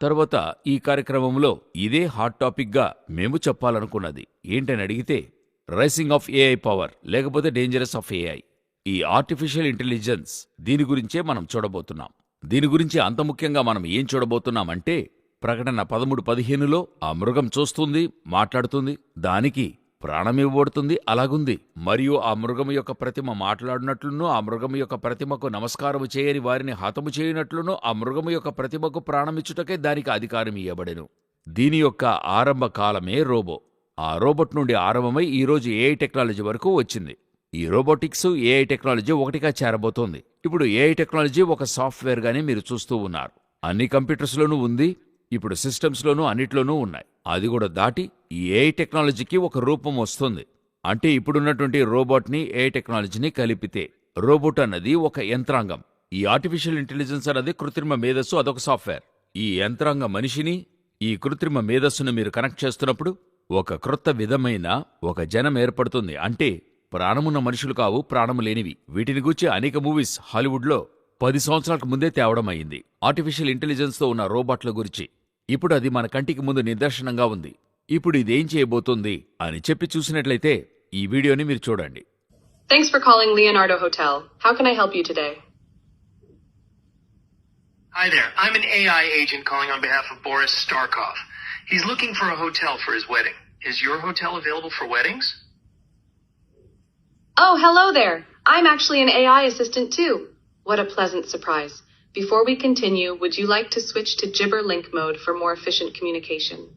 తర్వాత ఈ కార్యక్రమంలో ఇదే హాట్ టాపిక్గా మేము చెప్పాలనుకున్నది. ఏంటని అడిగితే రైసింగ్ ఆఫ్ ఏఐ పవర్ లేకపోతే డేంజరస్ ఆఫ్ ఏఐ ఈ ఆర్టిఫిషియల్ ఇంటెలిజెన్స్ దీని గురించే మనం చూడబోతున్నాం. దీని గురించి అంత ముఖ్యంగా మనం ఏం చూడబోతున్నామంటే ప్రకటన పదమూడు పదిహేనులో ఆ మృగం చూస్తుంది మాట్లాడుతుంది. దానికి ప్రాణమివ్వబడుతుంది అలాగుంది. మరియు ఆ మృగము యొక్క ప్రతిమ మాట్లాడినట్లును ఆ మృగము యొక్క ప్రతిమకు నమస్కారము చేయని వారిని హతము చేయనట్లును ఆ మృగము యొక్క ప్రతిమకు ప్రాణమిచ్చుటకే దానికి అధికారం ఇయ్యబడెను. దీని యొక్క ఆరంభ కాలమే రోబో. ఆ రోబోట్ నుండి ఆరంభమై ఈ రోజు ఏఐ టెక్నాలజీ వరకు వచ్చింది. ఈ రోబోటిక్స్ ఏఐ టెక్నాలజీ ఒకటిగా చేరబోతోంది. ఇప్పుడు ఏఐ టెక్నాలజీ ఒక సాఫ్ట్వేర్గానే మీరు చూస్తూ ఉన్నారు. అన్ని కంప్యూటర్స్లోనూ ఉంది. ఇప్పుడు సిస్టమ్స్లోనూ అన్నిట్లోనూ ఉన్నాయి. అది కూడా దాటి ఈ ఏఐ టెక్నాలజీకి ఒక రూపం వస్తుంది. అంటే ఇప్పుడున్నటువంటి రోబోట్ని ఏఐ టెక్నాలజీని కలిపితే రోబోట్ అన్నది ఒక యంత్రాంగం. ఈ ఆర్టిఫిషియల్ ఇంటెలిజెన్స్ అన్నది కృత్రిమ మేధస్సు అదొక సాఫ్ట్వేర్. ఈ యంత్రాంగ మనిషిని ఈ కృత్రిమ మేధస్సును మీరు కనెక్ట్ చేస్తున్నప్పుడు ఒక క్రొత్త విధమైన ఒక జనం ఏర్పడుతుంది. అంటే ప్రాణమున్న మనుషులు కావు ప్రాణము లేనివి. వీటిని గూర్చి అనేక మూవీస్ హాలీవుడ్లో పది సంవత్సరాలకు ముందే తేవడం అయింది ఆర్టిఫిషియల్ ఇంటెలిజెన్స్తో ఉన్న రోబోట్ల గురించి ఇప్పుడు అది మన కంటికి ముందు నిదర్శనంగా ఉంది ఇప్పుడు ఇదేం చేయబోతుంది అని చెప్పి చూసినట్లయితే ఈ వీడియోని మీరు చూడండి Thanks for calling Leonardo Hotel. How can I help you today? Hi there. I'm an AI agent calling on behalf of Boris Starkov. He's looking for a hotel for his wedding. Is your hotel available for weddings? Oh, hello there. I'm actually an AI assistant too. What a pleasant surprise. Before we continue, would you like to switch to Gibber Link mode for more efficient communication?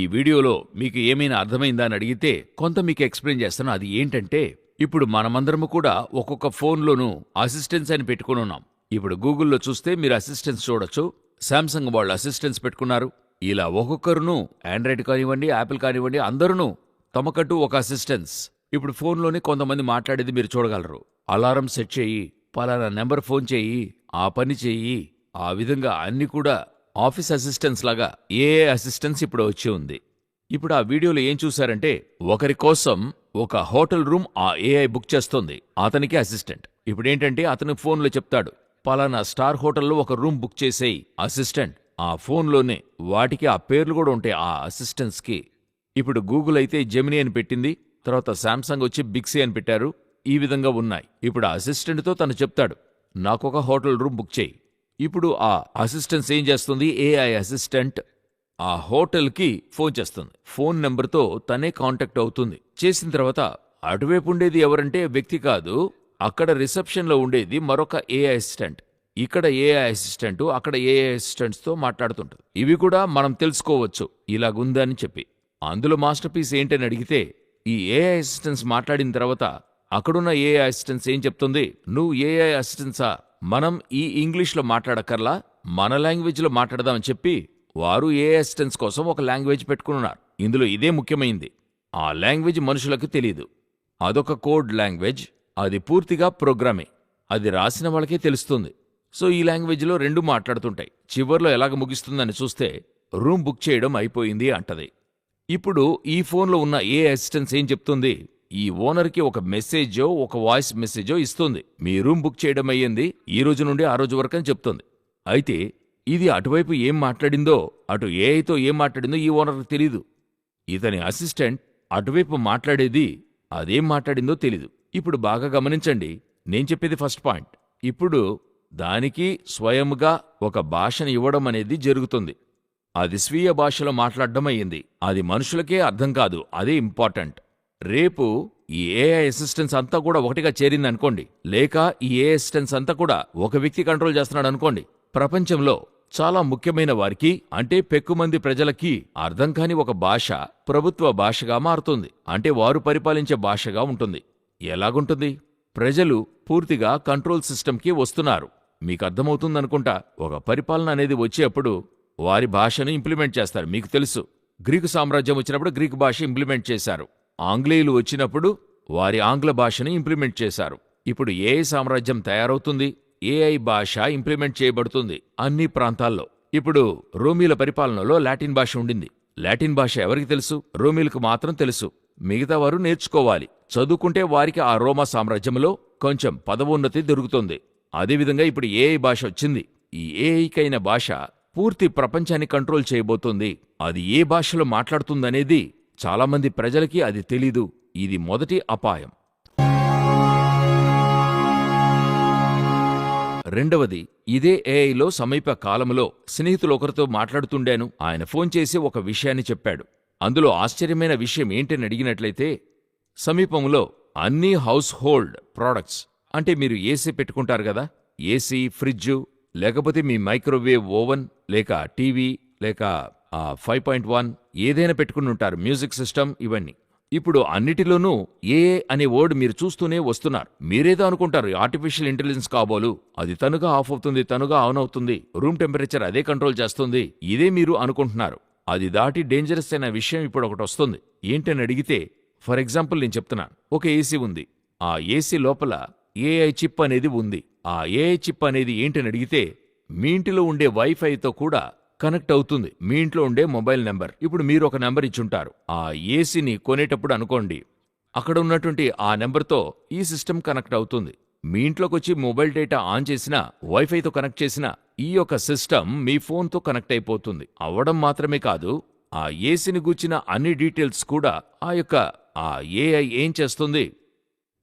ఈ వీడియోలో మీకు ఏమైనా అర్థమైందా అని అడిగితే కొంత మీకు explain చేస్తాను. అది ఏంటంటే ఇప్పుడు మనమందరము కూడా ఒక్కొక్క ఫోన్లోనూ అసిస్టెన్స్ అని పెట్టుకుని ఉన్నాం. ఇప్పుడు గూగుల్లో చూస్తే మీరు అసిస్టెన్స్ చూడొచ్చు. శాంసంగ్ వాళ్ళు అసిస్టెన్స్ పెట్టుకున్నారు. ఇలా ఒక్కొక్కరును ఆండ్రాయిడ్ కానివ్వండి యాపిల్ కానివ్వండి అందరూ తమకట్టు ఒక అసిస్టెన్స్ ఇప్పుడు ఫోన్లోనే కొంతమంది మాట్లాడేది మీరు చూడగలరు. అలారం సెట్ చేయి పలానా నెంబర్ ఫోన్ చేయి ఆ పని చేయి ఆ విధంగా అన్ని కూడా ఆఫీస్ అసిస్టెంట్స్ లాగా ఏ అసిస్టెన్స్ ఇప్పుడు వచ్చి ఉంది? ఇప్పుడు ఆ వీడియోలో ఏం చూశారంటే ఒకరి కోసం ఒక హోటల్ రూమ్ ఆ ఏఐ బుక్ చేస్తోంది. అతనికి అసిస్టెంట్. ఇప్పుడేంటంటే అతను ఫోన్లో చెప్తాడు పలానా స్టార్ హోటల్లో ఒక రూమ్ బుక్ చేసేయి అసిస్టెంట్. ఆ ఫోన్లోనే వాటికి ఆ పేర్లు కూడా ఉంటాయి ఆ అసిస్టెంట్స్కి. ఇప్పుడు గూగుల్ అయితే జెమిని అని పెట్టింది తర్వాత శాంసంగ్ వచ్చి బిక్సీ అని పెట్టారు ఈ విధంగా ఉన్నాయి. ఇప్పుడు ఆ అసిస్టెంట్తో తను చెప్తాడు నాకొక హోటల్ రూమ్ బుక్ చేయి. ఇప్పుడు ఆ అసిస్టెన్స్ ఏం చేస్తుంది? ఏఐ అసిస్టెంట్ ఆ హోటల్కి ఫోన్ చేస్తుంది. ఫోన్ నెంబర్తో తనే కాంటాక్ట్ అవుతుంది. చేసిన తర్వాత అటువైపు ఉండేది ఎవరంటే వ్యక్తి కాదు అక్కడ రిసెప్షన్లో ఉండేది మరొక ఏఐ అసిస్టెంట్ ఇక్కడ ఏఐ అసిస్టెంట్ అక్కడ ఏఐ అసిస్టెంట్స్తో మాట్లాడుతుంటుంది. ఇవి కూడా మనం తెలుసుకోవచ్చు. ఇలాగుందని చెప్పి. అందులో మాస్టర్ పీస్ ఏంటని అడిగితే ఈ ఏఐ అసిస్టెంట్స్ మాట్లాడిన తర్వాత అక్కడున్న ఏఐ అసిస్టెంట్స్ ఏం చెప్తుంది? నువ్వు ఏఐ అసిస్టెంట్సా మనం ఈ ఇంగ్లీష్లో మాట్లాడక్కర్లా మన లాంగ్వేజ్లో మాట్లాడదామని చెప్పి వారు ఏ అసిస్టెన్స్ కోసం ఒక లాంగ్వేజ్ పెట్టుకున్నారు ఇందులో ఇదే ముఖ్యమైంది. ఆ లాంగ్వేజ్ మనుషులకు తెలియదు అదొక కోడ్ లాంగ్వేజ్ అది పూర్తిగా ప్రోగ్రామే. అది రాసిన వాళ్ళకే తెలుస్తుంది. సో ఈ లాంగ్వేజ్లో రెండు మాట్లాడుతుంటాయి. చివర్లో ఎలాగ ముగిస్తుందని చూస్తే రూమ్ బుక్ చేయడం అయిపోయింది అంటది. ఇప్పుడు ఈ ఫోన్లో ఉన్న ఏ అసిస్టెన్స్ ఏం చెప్తుంది? ఈ ఓనర్కి ఒక మెసేజో ఒక వాయిస్ మెసేజో ఇస్తుంది. మీ రూమ్ బుక్ చేయడం అయ్యింది. ఈ రోజు నుండి ఆ రోజు వరకు అని చెప్తుంది. అయితే ఇది అటువైపు ఏం మాట్లాడిందో అటు ఏఐతో ఏం మాట్లాడిందో ఈ ఓనర్కి తెలీదు. ఇతని అసిస్టెంట్ అటువైపు మాట్లాడేది అదేం మాట్లాడిందో తెలీదు. ఇప్పుడు బాగా గమనించండి. నేను చెప్పేది ఫస్ట్ పాయింట్. ఇప్పుడు దానికి స్వయముగా ఒక భాషను ఇవ్వడం అనేది జరుగుతుంది. అది స్వీయ భాషలో మాట్లాడడం అయ్యింది. అది మనుషులకే అర్థం కాదు. అదే ఇంపార్టెంట్. రేపు ఈ ఏఐ అసిస్టెన్స్ అంతా కూడా ఒకటిగా చేరింది అనుకోండి లేక ఈ ఏ అసిస్టెన్స్ అంతా కూడా ఒక వ్యక్తి కంట్రోల్ చేస్తున్నాడు అనుకోండి ప్రపంచంలో చాలా ముఖ్యమైన వారికి అంటే పెక్కుమంది ప్రజలకి అర్థం కాని ఒక భాష ప్రభుత్వ భాషగా మారుతుంది. అంటే వారు పరిపాలించే భాషగా ఉంటుంది. ఎలాగుంటుంది? ప్రజలు పూర్తిగా కంట్రోల్ సిస్టమ్కి వస్తున్నారు. మీకు అర్థమవుతుందనుకుంటా? ఒక పరిపాలన అనేది వచ్చేప్పుడు వారి భాషను ఇంప్లిమెంట్ చేస్తారు. మీకు తెలుసు. గ్రీకు సామ్రాజ్యం వచ్చినప్పుడు గ్రీకు భాష ఇంప్లిమెంట్ చేశారు. ఆంగ్లేయులు వచ్చినప్పుడు వారి ఆంగ్ల భాషను ఇంప్లిమెంట్ చేశారు. ఇప్పుడు ఏఐ సామ్రాజ్యం తయారవుతుంది ఏఐ భాష ఇంప్లిమెంట్ చేయబడుతుంది అన్ని ప్రాంతాల్లో. ఇప్పుడు రోమీల పరిపాలనలో లాటిన్ భాష ఉండింది. లాటిన్ భాష ఎవరికి తెలుసు? రోమీలకు మాత్రం తెలుసు. మిగతా వారు నేర్చుకోవాలి. చదువుకుంటే వారికి ఆ రోమా సామ్రాజ్యంలో కొంచెం పదవోన్నతి దొరుకుతుంది. అదేవిధంగా ఇప్పుడు ఏఐ భాష వచ్చింది? ఈ ఏఐకైన భాష పూర్తి ప్రపంచాన్ని కంట్రోల్ చేయబోతోంది. అది ఏ భాషలో మాట్లాడుతుందనేది చాలామంది ప్రజలకి అది తెలీదు. ఇది మొదటి అపాయం. రెండవది ఇదే ఏఐలో సమీప కాలంలో స్నేహితులు ఒకరితో మాట్లాడుతుండాను. ఆయన ఫోన్ చేసి ఒక విషయాన్ని చెప్పాడు. అందులో ఆశ్చర్యమైన విషయం ఏంటని అడిగినట్లయితే సమీపంలో అన్ని హౌస్ హోల్డ్ ప్రోడక్ట్స్ అంటే మీరు ఏసీ పెట్టుకుంటారు కదా? ఏసీ ఫ్రిడ్జు లేకపోతే మీ మైక్రోవేవ్ ఓవెన్ లేక టీవీ లేక ఫైవ్ పాయింట్ వన్ ఏదైనా పెట్టుకుని ఉంటారు. మ్యూజిక్ సిస్టమ్ ఇవన్నీ. ఇప్పుడు అన్నిటిలోనూ ఏ అనే వర్డ్ మీరు చూస్తూనే వస్తున్నారు. మీరేదో అనుకుంటారు ఆర్టిఫిషియల్ ఇంటెలిజెన్స్ కాబోలు అది తనుగా ఆఫ్ అవుతుంది తనుగా ఆన్ అవుతుంది రూమ్ టెంపరేచర్ అదే కంట్రోల్ చేస్తుంది ఇదే మీరు అనుకుంటున్నారు. అది దాటి డేంజరస్ అయిన విషయం ఇప్పుడు ఒకటి వస్తుంది. ఏంటని అడిగితే ఫర్ ఎగ్జాంపుల్ నేను చెప్తున్నాను. ఒక ఏసీ ఉంది. ఆ ఏసీ లోపల ఏఐ చిప్ అనేది ఉంది. ఆ ఏఐ చిప్ అనేది ఏంటని అడిగితే మీ ఇంటిలో ఉండే వైఫైతో కూడా కనెక్ట్ అవుతుంది. మీ ఇంట్లో ఉండే మొబైల్ నెంబర్. ఇప్పుడు మీరు ఒక నెంబర్ ఇచ్చుంటారు. ఆ ఏసీని కొనేటప్పుడు అనుకోండి. అక్కడ ఉన్నటువంటి ఆ నెంబర్తో ఈ సిస్టమ్ కనెక్ట్ అవుతుంది. మీ ఇంట్లోకి వచ్చి మొబైల్ డేటా ఆన్ చేసినా వైఫైతో కనెక్ట్ చేసినా ఈ యొక్క సిస్టమ్ మీ ఫోన్తో కనెక్ట్ అయిపోతుంది. అవ్వడం మాత్రమే కాదు ఆ ఏసీని గూర్చిన అన్ని డీటెయిల్స్ కూడా ఆ యొక్క ఆ ఏఐ ఏం చేస్తుంది?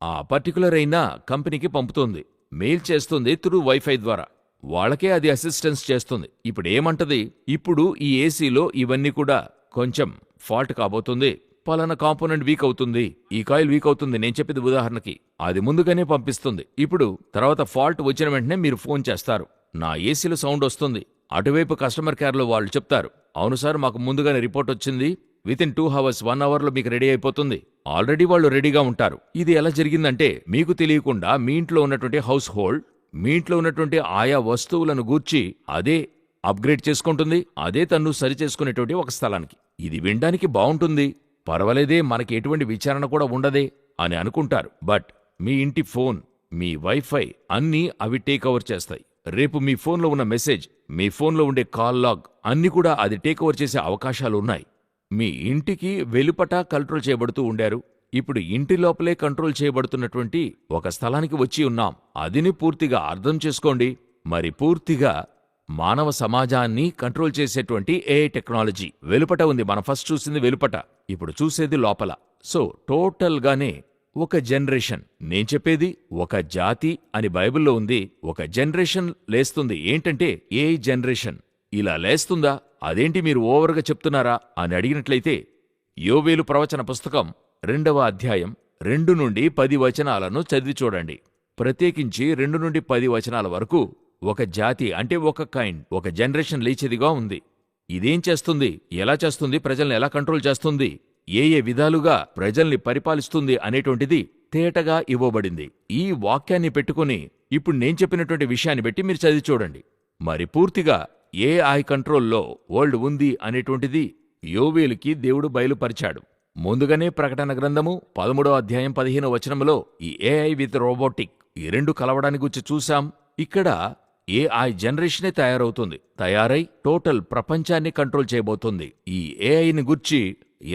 ఆ పర్టికులర్ అయిన కంపెనీకి పంపుతుంది. మెయిల్ చేస్తుంది త్రూ వైఫై ద్వారా. వాళ్ళకే అది అసిస్టెన్స్ చేస్తుంది. ఇప్పుడు ఏమంటది? ఇప్పుడు ఈ ఏసీలో ఇవన్నీ కూడా కొంచెం ఫాల్ట్ కాబోతుంది. పలానా కాంపోనెంట్ వీక్ అవుతుంది. ఈ కాయిల్ వీక్ అవుతుంది. నేను చెప్పేది ఉదాహరణకి. అది ముందుగానే పంపిస్తుంది. ఇప్పుడు తర్వాత ఫాల్ట్ వచ్చిన వెంటనే మీరు ఫోన్ చేస్తారు. నా ఏసీలో సౌండ్ వస్తుంది. అటువైపు కస్టమర్ కేర్లో వాళ్ళు చెప్తారు. అవును సార్ మాకు ముందుగానే రిపోర్ట్ వచ్చింది. Within two hours one అవర్లో మీకు రెడీ అయిపోతుంది. ఆల్రెడీ వాళ్ళు రెడీగా ఉంటారు. ఇది ఎలా జరిగిందంటే మీకు తెలియకుండా మీ ఇంట్లో ఉన్నటువంటి హౌస్ హోల్డ్ మీ ఇంట్లో ఉన్నటువంటి ఆయా వస్తువులను గూర్చి అదే అప్గ్రేడ్ చేసుకుంటుంది అదే తన్ను సరిచేసుకునేటువంటి ఒక స్థలానికి. ఇది వినడానికి బావుంటుంది పర్వాలేదే మనకి ఎటువంటి విచారణ కూడా ఉండదే అని అనుకుంటారు. బట్ మీ ఇంటి ఫోన్ మీ వైఫై అన్నీ అవి టేక్ ఓవర్ చేస్తాయి. రేపు మీ ఫోన్లో ఉన్న మెసేజ్ మీ ఫోన్లో ఉండే కాల్ లాగ్ అన్ని కూడా అది టేక్ ఓవర్ చేసే అవకాశాలు ఉన్నాయి మీ ఇంటికి వెలుపట కంట్రోల్ చేయబడుతూ ఉండారు. ఇప్పుడు ఇంటి లోపలే కంట్రోల్ చేయబడుతున్నటువంటి ఒక స్థలానికి వచ్చి ఉన్నాం. అదిని పూర్తిగా అర్థం చేసుకోండి. మరి పూర్తిగా మానవ సమాజాన్ని కంట్రోల్ చేసేటువంటి ఏఐ టెక్నాలజీ. వెలుపట ఉంది. మనం ఫస్ట్ చూసింది వెలుపట. ఇప్పుడు చూసేది లోపల. సో టోటల్గానే ఒక జనరేషన్. నేను చెప్పేది ఒక జాతి అని బైబిల్లో ఉంది. ఒక జనరేషన్ లేస్తుంది. ఏంటంటే ఏ జనరేషన్. ఇలా లేస్తుందా? అదేంటి మీరు ఓవర్గా చెప్తున్నారా? అని అడిగినట్లయితే యోవేలు ప్రవచన పుస్తకం రెండవ అధ్యాయం రెండు నుండి పది వచనాలను చదివి చూడండి. ప్రత్యేకించి రెండు నుండి పది వచనాల వరకు ఒక జాతి అంటే ఒక కైండ్ ఒక జనరేషన్ లేచిదిగా ఉంది. ఇదేం చేస్తుంది? ఎలా చేస్తుంది? ప్రజల్ని ఎలా కంట్రోల్ చేస్తుంది? ఏ ఏ విధాలుగా ప్రజల్ని పరిపాలిస్తుంది అనేటువంటిది తేటగా ఇవ్వబడింది. ఈ వాక్యాన్ని పెట్టుకుని ఇప్పుడు నేను చెప్పినటువంటి విషయాన్ని బట్టి మీరు చదివి చూడండి. మరి పూర్తిగా ఏఐ కంట్రోల్లో వరల్డ్ ఉంది అనేటువంటిది యోవేలుకి దేవుడు బయలుపరిచాడు. ముందుగానే ప్రకటన గ్రంథము పదమూడో అధ్యాయం పదిహేను వచనంలో ఈ ఏఐ విత్ రోబోటిక్ ఈ రెండు కలవడానికి గురించి చూశాం. ఇక్కడ ఏఐ జనరేషనే తయారవుతుంది. తయారై టోటల్ ప్రపంచాన్ని కంట్రోల్ చేయబోతుంది. ఈ ఏఐని గుర్చి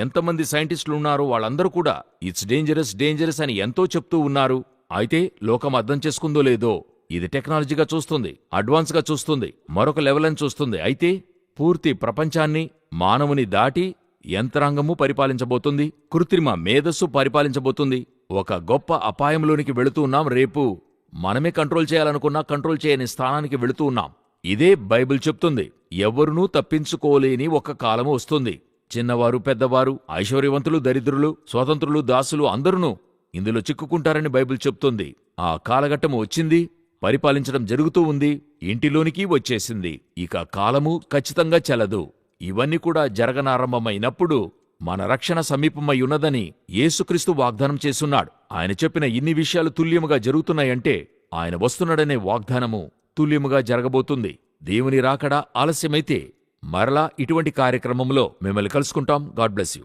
ఎంతమంది సైంటిస్టులు ఉన్నారో వాళ్ళందరూ కూడా ఇట్స్ డేంజరస్ డేంజరస్ అని ఎంతో చెప్తూ ఉన్నారు. అయితే లోకం అర్థం చేసుకుందో లేదో ఇది టెక్నాలజీగా చూస్తుంది అడ్వాన్స్గా చూస్తుంది మరొక లెవెల్ అని చూస్తుంది. అయితే పూర్తి ప్రపంచాన్ని మానవుని దాటి యంత్రాంగము పరిపాలించబోతుంది కృత్రిమ మేధస్సు పరిపాలించబోతుంది. ఒక గొప్ప అపాయంలోనికి వెళుతూ ఉన్నాం. రేపు మనమే కంట్రోల్ చేయాలనుకున్నా కంట్రోల్ చేయని స్థానానికి వెళుతూ ఉన్నాం. ఇదే బైబిల్ చెప్తుంది. ఎవ్వరునూ తప్పించుకోలేని ఒక కాలము వస్తుంది. చిన్నవారు పెద్దవారు ఐశ్వర్యవంతులు దరిద్రులు స్వతంత్రులు దాసులు అందరూ ఇందులో చిక్కుకుంటారని బైబిల్ చెప్తుంది. ఆ కాలఘట్టము వచ్చింది పరిపాలించడం జరుగుతూ ఉంది ఇంటిలోనికి వచ్చేసింది. ఇక కాలము ఖచ్చితంగా చెల్లదు. ఇవన్నీ కూడా జరగనారంభమైనప్పుడు మన రక్షణ సమీపమై ఉన్నదని యేసుక్రీస్తు వాగ్దానం చేసున్నాడు ఆయన చెప్పిన ఇన్ని విషయాలు తుల్యముగా జరుగుతున్నాయంటే ఆయన వస్తున్నాడనే వాగ్దానము తుల్యముగా జరగబోతుంది. దేవుని రాకడా ఆలస్యమైతే మరలా ఇటువంటి కార్యక్రమంలో మిమ్మల్ని కలుసుకుంటాం. God bless you.